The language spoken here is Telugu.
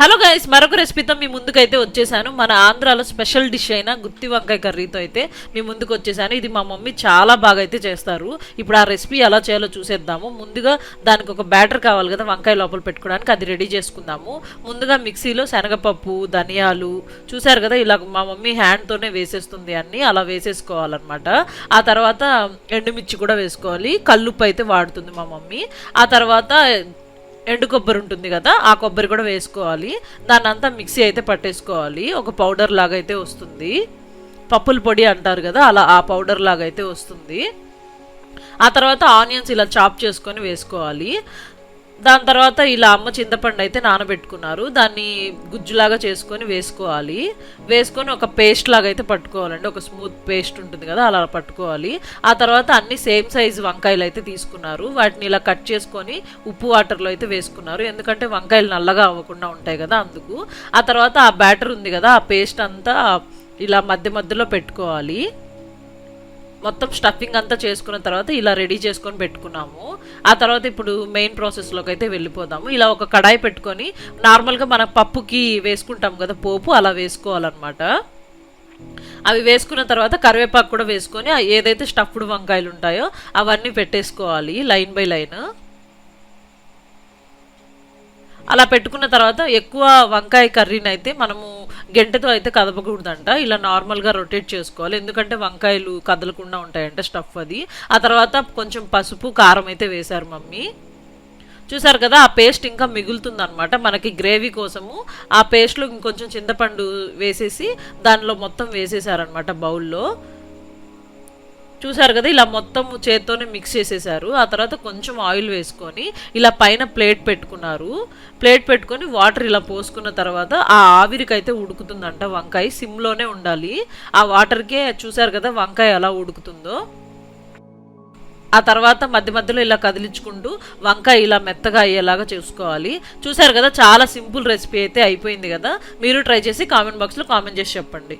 హలో గైస్ మరొక రెసిపీతో మీ ముందుకైతే వచ్చేసాను. మన ఆంధ్రాలో స్పెషల్ డిష్ అయిన గుత్తి వంకాయ కర్రీతో అయితే మీ ముందుకు వచ్చేసాను. ఇది మా మమ్మీ చాలా బాగా అయితే చేస్తారు. ఇప్పుడు ఆ రెసిపీ ఎలా చేయాలో చూసేద్దాము. ముందుగా దానికి ఒక బ్యాటర్ కావాలి కదా వంకాయ లోపల పెట్టుకోవడానికి అది రెడీ చేసుకుందాము. ముందుగా మిక్సీలో శనగపప్పు ధనియాలు చూసారు కదా ఇలా మా మమ్మీ హ్యాండ్తోనే వేసేస్తుంది అన్ని అలా వేసేసుకోవాలన్నమాట. ఆ తర్వాత ఎండుమిర్చి కూడా వేసుకోవాలి. కల్లుప్పు అయితే వాడుతుంది మా మమ్మీ. ఆ తర్వాత ఎండు కొబ్బరి ఉంటుంది కదా ఆ కొబ్బరి కూడా వేసుకోవాలి. దాన్ని అంతా మిక్సీ అయితే పట్టేసుకోవాలి. ఒక పౌడర్ లాగా అయితే వస్తుంది. పప్పుల పొడి అంటారు కదా అలా ఆ పౌడర్ లాగా అయితే వస్తుంది. ఆ తర్వాత ఆనియన్స్ ఇలా చాప్ చేసుకొని వేసుకోవాలి. దాని తర్వాత ఇలా అమ్మ చింతపండు అయితే నానబెట్టుకున్నారు. దాన్ని గుజ్జులాగా చేసుకొని వేసుకోవాలి. వేసుకొని ఒక పేస్ట్ లాగా అయితే పట్టుకోవాలండి. ఒక స్మూత్ పేస్ట్ ఉంటుంది కదా అలా పట్టుకోవాలి. ఆ తర్వాత అన్ని సేమ్ సైజ్ వంకాయలు అయితే తీసుకున్నారు. వాటిని ఇలా కట్ చేసుకొని ఉప్పు వాటర్లో అయితే వేసుకున్నారు. ఎందుకంటే వంకాయలు నల్లగా అవ్వకుండా ఉంటాయి కదా అందుకు. ఆ తర్వాత ఆ బ్యాటర్ ఉంది కదా ఆ పేస్ట్ అంతా ఇలా మధ్య మధ్యలో పెట్టుకోవాలి. మొత్తం స్టఫింగ్ అంతా చేసుకున్న తర్వాత ఇలా రెడీ చేసుకొని పెట్టుకున్నాము. ఆ తర్వాత ఇప్పుడు మెయిన్ ప్రాసెస్లోకి అయితే వెళ్ళిపోదాము. ఇలా ఒక కడాయి పెట్టుకొని నార్మల్గా మన పప్పుకి వేసుకుంటాం కదా పోపు అలా వేసుకోవాలన్నమాట. అవి వేసుకున్న తర్వాత కరివేపాకు కూడా వేసుకొని ఏదైతే స్టఫ్డ్ వంకాయలు ఉంటాయో అవన్నీ పెట్టేసుకోవాలి లైన్ బై లైన్. అలా పెట్టుకున్న తర్వాత ఎక్కువ వంకాయ కర్రీని అయితే మనము గెంటెతో అయితే కదపకూడదంట. ఇలా నార్మల్గా రొటేట్ చేసుకోవాలి. ఎందుకంటే వంకాయలు కదలకుండా ఉంటాయంట స్టఫ్ అది. ఆ తర్వాత కొంచెం పసుపు కారం అయితే వేశారు మమ్మీ. చూసారు కదా ఆ పేస్ట్ ఇంకా మిగులుతుందనమాట మనకి గ్రేవీ కోసము ఆ పేస్ట్లో ఇంకొంచెం చింతపండు వేసేసి దానిలో మొత్తం వేసేసారనమాట బౌల్లో చూసారు కదా ఇలా మొత్తం చేత్తోనే మిక్స్ చేసేసారు. ఆ తర్వాత కొంచెం ఆయిల్ వేసుకొని ఇలా పైన ప్లేట్ పెట్టుకున్నారు. ప్లేట్ పెట్టుకొని వాటర్ ఇలా పోసుకున్న తర్వాత ఆ ఆవిరికైతే ఉడుకుతుందంట వంకాయ సిమ్లోనే ఉండాలి. ఆ వాటర్కే చూసారు కదా వంకాయ ఎలా ఉడుకుతుందో. ఆ తర్వాత మధ్య మధ్యలో ఇలా కదిలించుకుంటూ వంకాయ ఇలా మెత్తగా అయ్యేలాగా చూసుకోవాలి. చూసారు కదా చాలా సింపుల్ రెసిపీ అయితే అయిపోయింది కదా. మీరు ట్రై చేసి కామెంట్ బాక్స్లో కామెంట్ చేసి చెప్పండి.